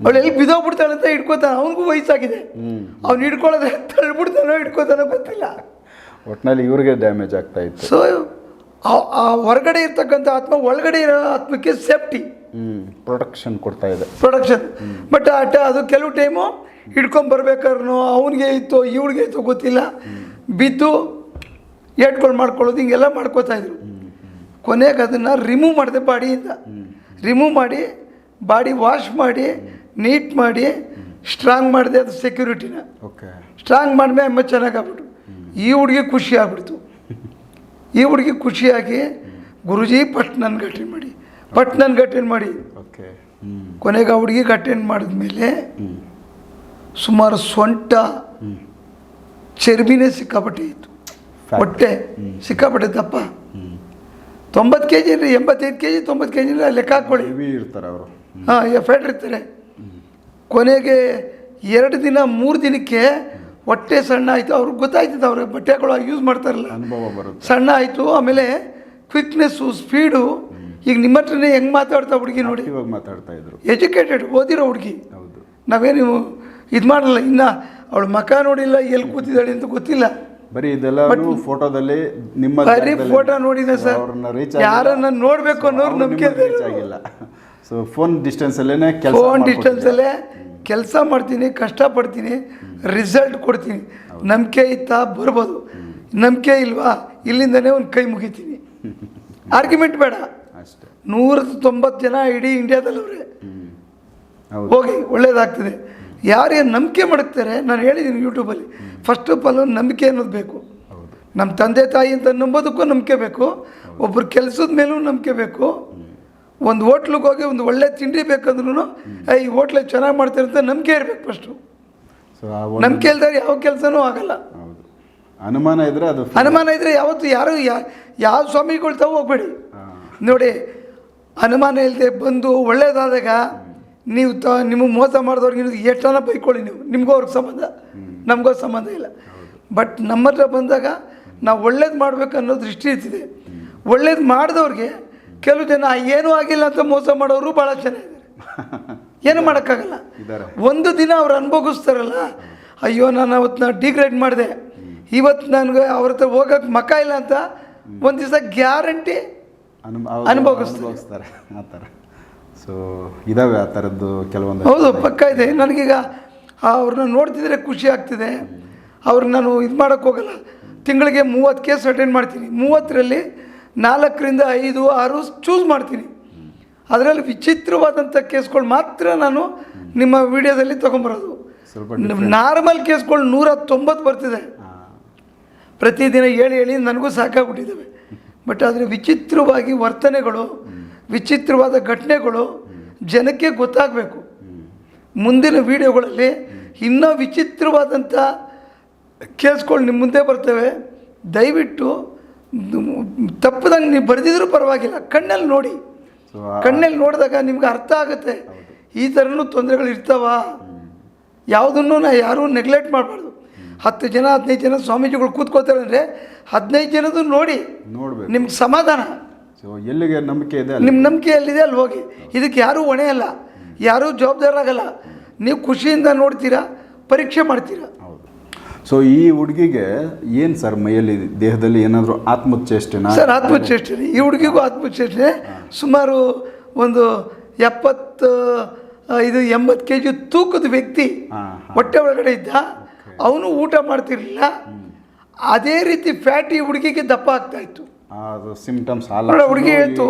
ಅವಳು ಎಲ್ಲಿ ಬಿದ್ದೋಗ್ಬಿಡ್ತಾಳೆ ಅಂತ ಹಿಡ್ಕೋತಾನೆ. ಅವನಿಗೂ ವಯಸ್ಸಾಗಿದೆ. ಅವ್ನು ಹಿಡ್ಕೊಳ್ಳೋದ್ರೆ ತಳ್ಬಿಡ್ತಾನೋ ಹಿಡ್ಕೋತಾನೋ ಗೊತ್ತಿಲ್ಲ. ಒಟ್ಟಿನಲ್ಲಿ ಇವ್ರಿಗೆ ಡ್ಯಾಮೇಜ್ ಆಗ್ತಾ ಇತ್ತು. ಸೊ ಆ ಹೊರಗಡೆ ಇರ್ತಕ್ಕಂಥ ಆತ್ಮ ಒಳಗಡೆ ಇರೋ ಆತ್ಮಕ್ಕೆ ಸೇಫ್ಟಿ ಹ್ಞೂ ಪ್ರೊಟೆಕ್ಷನ್ ಕೊಡ್ತಾ ಇದೆ. ಪ್ರೊಡಕ್ಷನ್ ಬಟ್ ಆಟ ಅದು ಕೆಲವು ಟೈಮು ಹಿಡ್ಕೊಂಬರ್ಬೇಕಾದ್ರೂ ಅವನಿಗೆ ಇತ್ತು ಇವಳಿಗೆ ಇತ್ತು ಗೊತ್ತಿಲ್ಲ. ಬಿದ್ದು ಏಟ್ಕೊಂಡು ಮಾಡ್ಕೊಳ್ಳೋದು ಹಿಂಗೆಲ್ಲ ಮಾಡ್ಕೋತಾ ಇದ್ರು. ಕೊನೆಗೆ ಅದನ್ನು ರಿಮೂವ್ ಮಾಡಿದೆ ಬಾಡಿಯಿಂದ. ರಿಮೂವ್ ಮಾಡಿ ಬಾಡಿ ವಾಶ್ ಮಾಡಿ ನೀಟ್ ಮಾಡಿ ಸ್ಟ್ರಾಂಗ್ ಮಾಡಿದೆ ಅದು ಸೆಕ್ಯೂರಿಟಿನ ಓಕೆ ಸ್ಟ್ರಾಂಗ್ ಮಾಡಿದ್ಮೇಲೆ ಅಮ್ಮ ಚೆನ್ನಾಗಾಗ್ಬಿಟ್ಟು ಈ ಹುಡುಗಿ ಖುಷಿ ಆಗ್ಬಿಡ್ತು. ಈ ಹುಡುಗಿ ಖುಷಿಯಾಗಿ ಗುರುಜಿ ಪಟ್ ನನ್ಗೆ ಅಟೆಂಡ್ ಮಾಡಿ. ಪಟ್ ನನ್ಗೆ ಅಟೆಂಡ್ ಮಾಡಿ. ಓಕೆ. ಕೊನೆಗೆ ಆ ಹುಡುಗಿ ಅಟೆಂಡ್ ಮಾಡಿದ್ಮೇಲೆ ಸುಮಾರು ಸೊಂಟ ಚರ್ಮಿನೇ ಚರ್ಬಿನೇ ಸಿಕ್ಕಾಪಟ್ಟೆ ಇತ್ತು. ಹೊಟ್ಟೆ ಸಿಕ್ಕಾಪಟ್ಟೆ ದಪ್ಪ. ತೊಂಬತ್ತು ಕೆ ಜಿ ಇರಲಿ ಎಂಬತ್ತೈದು ಕೆ ಜಿ ತೊಂಬತ್ತು ಕೆ ಜಿ ಲೆಕ್ಕ ಹಾಕ್ಕೊಳ್ಳಿ. ಇರ್ತಾರೆ ಅವರು. ಹಾಂ ಎಫೆಕ್ಟ್ ಇರ್ತಾರೆ. ಕೊನೆಗೆ ಎರಡು ದಿನ ಮೂರು ದಿನಕ್ಕೆ ಹೊಟ್ಟೆ ಸಣ್ಣ ಆಯಿತು. ಅವ್ರಿಗೆ ಗೊತ್ತಾಯ್ತದೆ ಅವ್ರ ಬಟ್ಟೆಗಳು ಯೂಸ್ ಮಾಡ್ತಾರಲ್ಲ. ಅನುಭವ ಬರುತ್ತೆ. ಸಣ್ಣ ಆಯಿತು ಆಮೇಲೆ ಕ್ವಿಕ್ನೆಸ್ಸು ಸ್ಪೀಡು ಈಗ ನಿಮ್ಮ ಹತ್ರನೇ ಹೆಂಗೆ ಮಾತಾಡ್ತಾ ಹುಡುಗಿ ನೋಡಿ? ಇವಾಗ ಮಾತಾಡ್ತಾ ಇದ್ರು? ಎಜುಕೇಟೆಡ್ ಓದಿರೋ ಹುಡುಗಿ. ಹೌದು. ನಾವೇನು ಇದು ಮಾಡಲ್ಲ ಇನ್ನು ಅವಳು ಮಕ ನೋಡಿಲ್ಲ ಎಲ್ಲಿ ಕೂತಿದ್ದಾಳೆ ಅಂತ ಗೊತ್ತಿಲ್ಲ. ಬರೀ ಇದೆಲ್ಲ ಫೋಟೋದಲ್ಲಿ ನಿಮ್ಮ ಬರೀ ಫೋಟೋ ನೋಡಿದೆ ಸರ್. ಅವ್ರನ್ನ ರೀಚ್ ಯಾರನ್ನ ನೋಡಬೇಕು ಅನ್ನೋರು ನಂಬಿಕೆ ರೀಚ್ ಆಗಿಲ್ಲ. ಸೊ ಫೋನ್ ಡಿಸ್ಟೆನ್ಸ್ ಅಲ್ಲೇ ಕೆಲಸ ಫೋನ್ ಡಿಸ್ಟೆನ್ಸಲ್ಲೇ ಕೆಲಸ ಮಾಡ್ತೀನಿ ಕಷ್ಟಪಡ್ತೀನಿ ರಿಸಲ್ಟ್ ಕೊಡ್ತೀನಿ. ನಂಬಿಕೆ ಇತ್ತಾ ಬರ್ಬೋದು. ನಂಬಿಕೆ ಇಲ್ವಾ? ಇಲ್ಲಿಂದನೇ ಒಂದು ಕೈ ಮುಗಿತೀನಿ. ಆರ್ಗ್ಯುಮೆಂಟ್ ಬೇಡ. ನೂರ ತೊಂಬತ್ತು ಜನ ಇಡೀ ಇಂಡಿಯಾದಲ್ಲವ್ರೆ. ಹೋಗಿ ಒಳ್ಳೇದಾಗ್ತದೆ. ಯಾರೇ ನಂಬಿಕೆ ಮಾಡುತ್ತಾರೆ ನಾನು ಹೇಳಿದ್ದೀನಿ ಯೂಟ್ಯೂಬಲ್ಲಿ ಫಸ್ಟ್ ಆಫ್ ಆಲ್ ನಂಬಿಕೆ ಅನ್ನೋದು ಬೇಕು. ನಮ್ಮ ತಂದೆ ತಾಯಿ ಅಂತ ನಂಬೋದಕ್ಕೂ ನಂಬಿಕೆ ಬೇಕು. ಒಬ್ಬರು ಕೆಲಸದ ಮೇಲೂ ನಂಬಿಕೆ ಬೇಕು. ಒಂದು ಹೋಟ್ಲಿಗೆ ಹೋಗಿ ಒಂದು ಒಳ್ಳೆ ತಿಂಡಿ ಬೇಕಂದ್ರೂ ಈ ಹೋಟ್ಲಲ್ಲಿ ಚೆನ್ನಾಗಿ ಮಾಡ್ತಾರೆ ಅಂತ ನಂಬಿಕೆ ಇರಬೇಕು ಫಸ್ಟು ನಂಬಿಕೆ ಇಲ್ದಾರೆ ಯಾವ ಕೆಲಸನೂ ಆಗಲ್ಲ. ಅನುಮಾನ ಇದ್ರೆ ಅದು ಅನುಮಾನ ಇದ್ದರೆ ಯಾವತ್ತು ಯಾರು ಯಾ- ಯಾವ ಸ್ವಾಮಿಗಳು ತಾವು ಹೋಗ್ಬೇಡಿ. ನೋಡಿ ಅನುಮಾನ ಇಲ್ಲದೆ ಬಂದು ಒಳ್ಳೇದಾದಾಗ ನೀವು ತ ನಿಮಗೆ ಮೋಸ ಮಾಡಿದವ್ರಿಗೆ ನಿಮಗೆ ಎಷ್ಟನ ಬೈಕೊಳ್ಳಿ ನೀವು. ನಿಮಗೂ ಅವ್ರಿಗೆ ಸಂಬಂಧ. ನಮಗೂ ಸಂಬಂಧ ಇಲ್ಲ. ಬಟ್ ನಮ್ಮ ಹತ್ರ ಬಂದಾಗ ನಾವು ಒಳ್ಳೇದು ಮಾಡಬೇಕು ಅನ್ನೋ ದೃಷ್ಟಿ ಇರ್ತಿದೆ ಒಳ್ಳೇದು ಮಾಡಿದವ್ರಿಗೆ ಕೆಲವು ಜನ ಏನೂ ಆಗಿಲ್ಲ ಅಂತ ಮೋಸ ಮಾಡೋರು ಭಾಳ ಜನ ಇದ್ದಾರೆ. ಏನು ಮಾಡೋಕ್ಕಾಗಲ್ಲ. ಒಂದು ದಿನ ಅವ್ರು ಅನುಭವಿಸ್ತಾರಲ್ಲ ಅಯ್ಯೋ ನಾನು ಅವತ್ತು ನಾನು ಡಿಗ್ರೇಡ್ ಮಾಡಿದೆ. ಇವತ್ತು ನನಗೆ ಅವ್ರ ಹತ್ರ ಹೋಗಕ್ಕೆ ಮಕ ಇಲ್ಲ ಅಂತ ಒಂದು ದಿವಸ ಗ್ಯಾರಂಟಿ ಅನು- ಹೌದು, ಅನುಭವಿಸ್ತಾರೆ. ಆ ಥರ. ಸೊ ಇದಾವೆ ಆ ಥರದ್ದು ಕೆಲವೊಂದು ಹೌದು ಪಕ್ಕ ಇದೆ. ನನಗೀಗ ಅವ್ರನ್ನ ನೋಡ್ತಿದ್ರೆ ಖುಷಿ ಆಗ್ತಿದೆ. ಅವ್ರನ್ನ ನಾನು ಇದು ಮಾಡೋಕ್ಕೋಗಲ್ಲ ತಿಂಗಳಿಗೆ ಮೂವತ್ತು ಕೇಸ್ ಅಟೆಂಡ್ ಮಾಡ್ತೀನಿ. ಮೂವತ್ತರಲ್ಲಿ ನಾಲ್ಕರಿಂದ ಐದು ಆರು ಚೂಸ್ ಮಾಡ್ತೀನಿ. ಅದರಲ್ಲಿ ವಿಚಿತ್ರವಾದಂಥ ಕೇಸ್ಗಳು ಮಾತ್ರ ನಾನು ನಿಮ್ಮ ವಿಡಿಯೋದಲ್ಲಿ ತೊಗೊಂಬರೋದು. ಸ್ವಲ್ಪ ನಾರ್ಮಲ್ ಕೇಸ್ಗಳು ನೂರ ತೊಂಬತ್ತು ಬರ್ತಿದೆ ಪ್ರತಿದಿನ ಹೇಳಿ ಹೇಳಿ ನನಗೂ ಸಾಕಾಗ್ಬಿಟ್ಟಿದ್ದಾವೆ. ಬಟ್ ಆದರೆ ವಿಚಿತ್ರವಾಗಿ ವರ್ತನೆಗಳು ವಿಚಿತ್ರವಾದ ಘಟನೆಗಳು ಜನಕ್ಕೆ ಗೊತ್ತಾಗಬೇಕು. ಮುಂದಿನ ವಿಡಿಯೋಗಳಲ್ಲಿ ಇನ್ನೂ ವಿಚಿತ್ರವಾದಂಥ ಕೇಸ್ಗಳು ನಿಮ್ಮ ಮುಂದೆ ಬರ್ತವೆ. ದಯವಿಟ್ಟು ತಪ್ಪದಂಗೆ ನೀವು ಬರೆದಿದ್ರೂ ಪರವಾಗಿಲ್ಲ ಕಣ್ಣಲ್ಲಿ ನೋಡಿ. ಕಣ್ಣಲ್ಲಿ ನೋಡಿದಾಗ ನಿಮ್ಗೆ ಅರ್ಥ ಆಗುತ್ತೆ. ಈ ಥರನೂ ತೊಂದರೆಗಳು ಇರ್ತಾವ. ಯಾವುದನ್ನು ನಾ ಯಾರೂ ನೆಗ್ಲೆಕ್ಟ್ ಮಾಡಬಾರ್ದು. ಹತ್ತು ಜನ ಹದಿನೈದು ಜನ ಸ್ವಾಮೀಜಿಗಳು ಕೂತ್ಕೋತಾರೆ ಅಂದರೆ ಹದಿನೈದು ಜನದ್ದು ನೋಡಿ ನೋಡ್ಬೇಕು. ನಿಮ್ಗೆ ಸಮಾಧಾನ. ಸೊ ಎಲ್ಲಿಗೆ ನಂಬಿಕೆ ಇದೆ ಅಲ್ಲಿ? ನಿಮ್ಮ ನಂಬಿಕೆ ಎಲ್ಲಿದೆ ಅಲ್ಲಿ ಹೋಗಿ. ಇದಕ್ಕೆ ಯಾರೂ ಹೊಣೆ ಅಲ್ಲ. ಯಾರೂ ಜವಾಬ್ದಾರಾಗಲ್ಲ ನೀವು ಖುಷಿಯಿಂದ ನೋಡ್ತೀರಾ ಪರೀಕ್ಷೆ ಮಾಡ್ತೀರಾ. ಹೌದು. ಸೊ ಈ ಹುಡುಗಿಗೆ ಏನು ಸರ್ ಮೈಯಲ್ಲಿ ದೇಹದಲ್ಲಿ ಏನಾದರೂ ಆತ್ಮಚೇಷ್ಟೆನಾ? ಸರ್ ಆತ್ಮಚೇಷ್ಟೆ ಈ ಹುಡುಗಿಗೂ ಆತ್ಮಚೇಷ್ಟೆ ಸುಮಾರು ಒಂದು ಎಪ್ಪತ್ತು ಆ, ಇದು ಎಂಬತ್ತು ಕೆ ಜಿ ತೂಕದ ವ್ಯಕ್ತಿ ಹಾಂ. ಹೊಟ್ಟೆ ಒಳಗಡೆ ಇದ್ದ. ಅವನು ಊಟ ಮಾಡ್ತಿರ್ಲಿಲ್ಲ. ಅದೇ ರೀತಿ ಫ್ಯಾಟಿ ಹುಡುಗಿಗೆ ದಪ್ಪ ಆಗ್ತಾ ಇತ್ತು. ಅದು ಸಿಂಪ್ಟಮ್ಸ್ ನೋಡ ಹುಡುಗಿ ಹೇಳ್ತು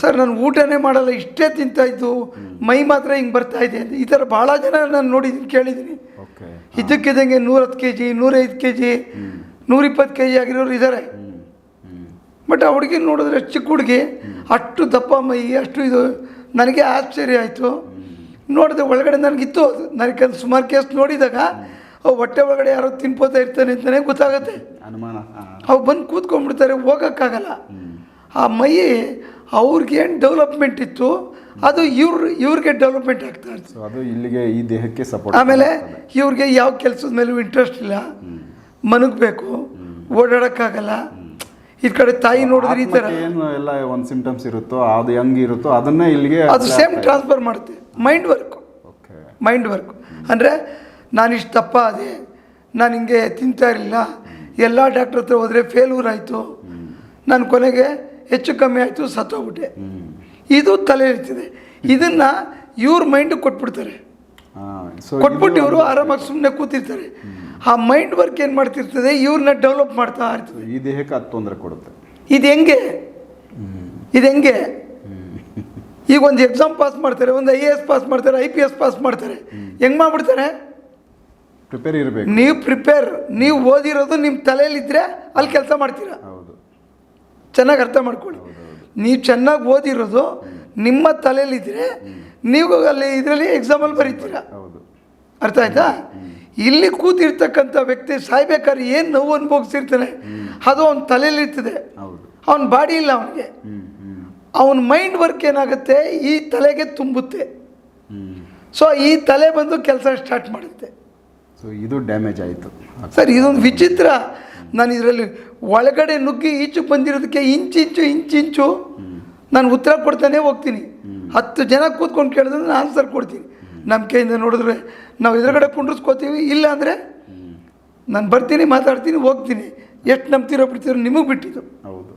ಸರ್ ನಾನು ಊಟನೇ ಮಾಡಲ್ಲ ಇಷ್ಟೇ ತಿಂತಾ ಇದ್ದು ಮೈ ಮಾತ್ರ ಹಿಂಗೆ ಬರ್ತಾ ಇದೆ ಅಂತ. ಈ ಥರ ಭಾಳ ಜನ ನಾನು ನೋಡಿದ್ದೀನಿ ಕೇಳಿದ್ದೀನಿ. ಇದ್ದಕ್ಕಿದ್ದಂಗೆ ನೂರತ್ತು ಕೆ ಜಿ ನೂರೈದು ಕೆ ಜಿ ನೂರಿಪ್ಪತ್ತು ಕೆ ಜಿ ಆಗಿರೋರು ಇದ್ದಾರೆ ಬಟ್ ಆ ಹುಡುಗಿ ನೋಡಿದ್ರೆ ಚಿಕ್ಕ ಹುಡುಗಿ ಅಷ್ಟು ದಪ್ಪ ಮೈ ಅಷ್ಟು ಇದು ನನಗೆ ಆಶ್ಚರ್ಯ ಆಯಿತು. ನೋಡಿದೆ ಒಳಗಡೆ ನನಗಿತ್ತು ನನಗೆ ಸುಮಾರು ಕೇಸ್ ನೋಡಿದಾಗ ಅವು ಹೊಟ್ಟೆ ಒಳಗಡೆ ಯಾರೋ ತಿನ್ಕೋತಾ ಇರ್ತಾನೆ ಅಂತಲೇ ಗೊತ್ತಾಗುತ್ತೆ. ಅನುಮಾನ ಅವು ಬಂದು ಕೂತ್ಕೊಂಡ್ಬಿಡ್ತಾರೆ ಹೋಗೋಕ್ಕಾಗಲ್ಲ. ಆ ಮೈ ಅವ್ರಿಗೇನು ಡೆವಲಪ್ಮೆಂಟ್ ಇತ್ತು ಅದು ಇವ್ರ ಇವ್ರಿಗೆ ಡೆವಲಪ್ಮೆಂಟ್ ಆಗ್ತಾ ಇರ್ತದೆ ಅದು ಇಲ್ಲಿಗೆ ಈ ದೇಹಕ್ಕೆ ಸಪೋರ್ಟ್ ಆಮೇಲೆ ಇವ್ರಿಗೆ ಯಾವ ಕೆಲಸದ ಮೇಲೂ ಇಂಟ್ರೆಸ್ಟ್ ಇಲ್ಲ. ಮನಗಬೇಕು ಓಡಾಡೋಕ್ಕಾಗಲ್ಲ. ಈ ಕಡೆ ತಾಯಿ ನೋಡಿದ್ರೆ ಈ ಥರ ಏನು ಎಲ್ಲ ಒಂದು ಸಿಂಪ್ಟಮ್ಸ್ ಇರುತ್ತೋ ಅದು ಹೆಂಗೆ ಇರುತ್ತೋ ಅದನ್ನೇ ಇಲ್ಲಿಗೆ ಅದು ಸೇಮ್ ಟ್ರಾನ್ಸ್ಫರ್ ಮಾಡುತ್ತೆ. Mind work okay mind work ಅಂದರೆ ನಾನು ಇಷ್ಟು ತಪ್ಪ ಅದೇ ನಾನು ಹಿಂಗೆ ತಿಂತಾ ಇರಲಿಲ್ಲ. ಎಲ್ಲ ಡಾಕ್ಟ್ರ್ ಹತ್ರ ಹೋದರೆ ಫೇಲ್ಯೂರ್ ಆಯಿತು ನಾನು ಕೊನೆಗೆ ಹೆಚ್ಚು ಕಮ್ಮಿ ಆಯಿತು ಸತ್ತೋಗ್ಬಿಟ್ಟೆ. ಇದು ತಲೆ ಇರ್ತಿದೆ ಇದನ್ನು ಇವ್ರ ಮೈಂಡಿಗೆ ಕೊಟ್ಬಿಡ್ತಾರೆ. ಕೊಟ್ಬಿಟ್ಟು ಇವರು ಆರಾಮಾಗಿ ಸುಮ್ಮನೆ ಕೂತಿರ್ತಾರೆ. ಆ ಮೈಂಡ್ ವರ್ಕ್ ಏನು ಮಾಡ್ತಿರ್ತದೆ ಇವ್ರನ್ನ ಡೆವಲಪ್ ಮಾಡ್ತಾ ಇರ್ತದೆ. ಈ ದೇಹಕ್ಕೆ ಅದು ತೊಂದರೆ ಕೊಡುತ್ತೆ. ಇದು ಹೆಂಗೆ? ಇದು ಹೆಂಗೆ? ಈಗ ಒಂದು ಎಕ್ಸಾಮ್ ಪಾಸ್ ಮಾಡ್ತಾರೆ ಒಂದು ಐ ಎ ಎಸ್ ಪಾಸ್ ಮಾಡ್ತಾರೆ ಐ ಪಿ ಎಸ್ ಪಾಸ್ ಮಾಡ್ತಾರೆ. ಹೆಂಗೆ ಮಾಡ್ಬಿಡ್ತಾರೆ? ಪ್ರಿಪೇರ್ ಇರಬೇಕು. ನೀವು ಪ್ರಿಪೇರ್ ನೀವು ಓದಿರೋದು ನಿಮ್ಮ ತಲೆಯಲ್ಲಿದ್ದರೆ ಅಲ್ಲಿ ಕೆಲಸ ಮಾಡ್ತೀರಾ? ಹೌದು. ಚೆನ್ನಾಗಿ ಅರ್ಥ ಮಾಡ್ಕೊಳ್ಳಿ. ನೀವು ಚೆನ್ನಾಗಿ ಓದಿರೋದು ನಿಮ್ಮ ತಲೆಯಲ್ಲಿದ್ದರೆ ನೀವು ಅಲ್ಲಿ ಇದರಲ್ಲಿ ಎಕ್ಸಾಮಲ್ಲಿ ಬರೀತೀರಾ? ಹೌದು. ಅರ್ಥ ಆಯ್ತಾ? ಇಲ್ಲಿ ಕೂತಿರ್ತಕ್ಕಂಥ ವ್ಯಕ್ತಿ ಸಾಯ್ಬೇಕಾದ್ರೆ ಏನು ನೋವು ಅನುಭವಿಸಿರ್ತಾನೆ? ಅದು ಅವನ ತಲೆಯಲ್ಲಿ ಇರ್ತದೆ ಹೌದು. ಅವನ ಬಾಡಿ ಇಲ್ಲ ಅವನಿಗೆ. ಅವನ ಮೈಂಡ್ ವರ್ಕ್ ಏನಾಗುತ್ತೆ? ಈ ತಲೆಗೆ ತುಂಬುತ್ತೆ. ಸೊ ಈ ತಲೆ ಬಂದು ಕೆಲಸ ಸ್ಟಾರ್ಟ್ ಮಾಡುತ್ತೆ. ಸೊ ಇದು ಡ್ಯಾಮೇಜ್ ಆಯಿತು. ಸರ್ ಇದೊಂದು ವಿಚಿತ್ರ. ನಾನು ಇದರಲ್ಲಿ ಒಳಗಡೆ ನುಗ್ಗಿ ಈಚು ಬಂದಿರೋದಕ್ಕೆ ಇಂಚಿಂಚು ಇಂಚಿಂಚು ನಾನು ಉತ್ತರ ಕೊಡ್ತಾನೆ ಹೋಗ್ತೀನಿ. ಹತ್ತು ಜನ ಕೂತ್ಕೊಂಡು ಕೇಳಿದ್ರೆ ನಾನು ಆನ್ಸರ್ ಕೊಡ್ತೀನಿ. ನಂಬಿಕೆಯಿಂದ ನೋಡಿದ್ರೆ ನಾವು ಎದುರುಗಡೆ ಕುಂಡ್ರಿಸ್ಕೋತೀವಿ ಇಲ್ಲ ಅಂದರೆ ನಾನು ಬರ್ತೀನಿ ಮಾತಾಡ್ತೀನಿ ಹೋಗ್ತೀನಿ. ಎಷ್ಟು ನಂಬ್ತಿರೋ ಬಿಡ್ತಿರೋ ನಿಮಗೆ ಬಿಟ್ಟಿದ್ದು. ಹೌದು.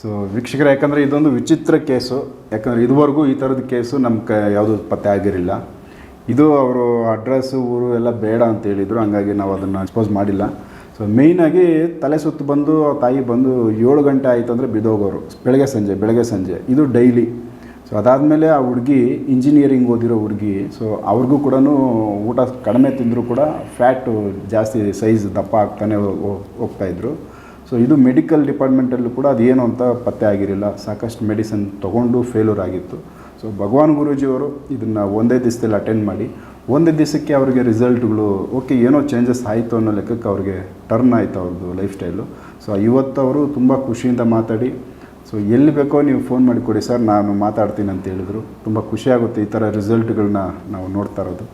ಸೊ ವೀಕ್ಷಕರೇ ಯಾಕಂದರೆ ಇದೊಂದು ವಿಚಿತ್ರ ಕೇಸು. ಯಾಕಂದರೆ ಇದುವರೆಗೂ ಈ ಥರದ ಕೇಸು ನಮ್ಮ ಕ ಯಾವುದು ಪತ್ತೆ ಆಗಿರಲಿಲ್ಲ. ಇದು ಅವರು ಅಡ್ರೆಸ್ಸು ಊರು ಎಲ್ಲ ಬೇಡ ಅಂತ ಹೇಳಿದರು. ಹಂಗಾಗಿ ನಾವು ಅದನ್ನು ಎಕ್ಸ್ಪೋಸ್ ಮಾಡಿಲ್ಲ. ಸೊ ಮೇಯ್ನಾಗಿ ತಲೆ ಸುತ್ತು ಬಂದು ತಾಯಿ ಬಂದು ಏಳು ಗಂಟೆ ಆಯಿತು ಅಂದರೆ ಬಿದ್ದೋಗೋರು. ಬೆಳಗ್ಗೆ ಸಂಜೆ ಬೆಳಗ್ಗೆ ಸಂಜೆ. ಇದು ಡೈಲಿ ಸೊ ಅದಾದಮೇಲೆ ಆ ಹುಡುಗಿ ಇಂಜಿನಿಯರಿಂಗ್ ಓದಿರೋ ಹುಡುಗಿ. ಸೊ ಅವ್ರಿಗೂ ಕೂಡ ಊಟ ಕಡಿಮೆ ತಿಂದರೂ ಕೂಡ ಫ್ಯಾಟು ಜಾಸ್ತಿ ಸೈಜ್ ದಪ್ಪ ಆಗ್ತಾನೆ ಹೋಗ್ತಾಯಿದ್ರು ಸೊ ಇದು ಮೆಡಿಕಲ್ ಡಿಪಾರ್ಟ್ಮೆಂಟಲ್ಲೂ ಕೂಡ ಅದೇನು ಅಂತ ಪತ್ತೆ ಆಗಿರಲಿಲ್ಲ. ಸಾಕಷ್ಟು ಮೆಡಿಸಿನ್ ತೊಗೊಂಡು ಫೇಲ್ಯೂರ್ ಆಗಿತ್ತು. ಸೊ ಭಗವಾನ್ ಗುರೂಜಿಯವರು ಇದನ್ನು ಒಂದೇ ದಿವಸದಲ್ಲಿ ಅಟೆಂಡ್ ಮಾಡಿ, ಒಂದೇ ದಿವಸಕ್ಕೆ ಅವರಿಗೆ ರಿಸಲ್ಟ್ಗಳು, ಓಕೆ, ಏನೋ ಚೇಂಜಸ್ ಆಯಿತು ಅನ್ನೋ ಲೆಕ್ಕಕ್ಕೆ ಅವ್ರಿಗೆ ಟರ್ನ್ ಆಯಿತು ಅವ್ರದ್ದು ಲೈಫ್ ಸ್ಟೈಲು ಸೊ ಇವತ್ತು ಅವರು ತುಂಬ ಖುಷಿಯಿಂದ ಮಾತಾಡಿ ಸೊ ಎಲ್ಲಿ ಬೇಕೋ ನೀವು ಫೋನ್ ಮಾಡಿ ಕೊಡಿ ಸರ್, ನಾನು ಮಾತಾಡ್ತೀನಿ ಅಂತ ಹೇಳಿದರು. ತುಂಬ ಖುಷಿಯಾಗುತ್ತೆ ಈ ಥರ ರಿಸಲ್ಟ್ಗಳನ್ನ ನಾವು ನೋಡ್ತಾ ಇರೋದು.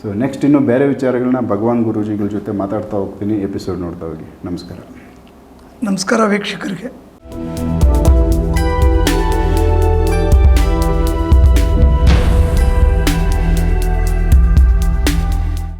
ಸೊ ನೆಕ್ಸ್ಟ್ ಇನ್ನೂ ಬೇರೆ ವಿಚಾರಗಳನ್ನ ಭಗವಾನ್ ಗುರೂಜಿಗಳ ಜೊತೆ ಮಾತಾಡ್ತಾ ಹೋಗ್ತೀನಿ ಎಪಿಸೋಡ್ ನೋಡ್ತಾ ಹೋಗಿ. ನಮಸ್ಕಾರ. ನಮಸ್ಕಾರ ವೀಕ್ಷಕರಿಗೆ.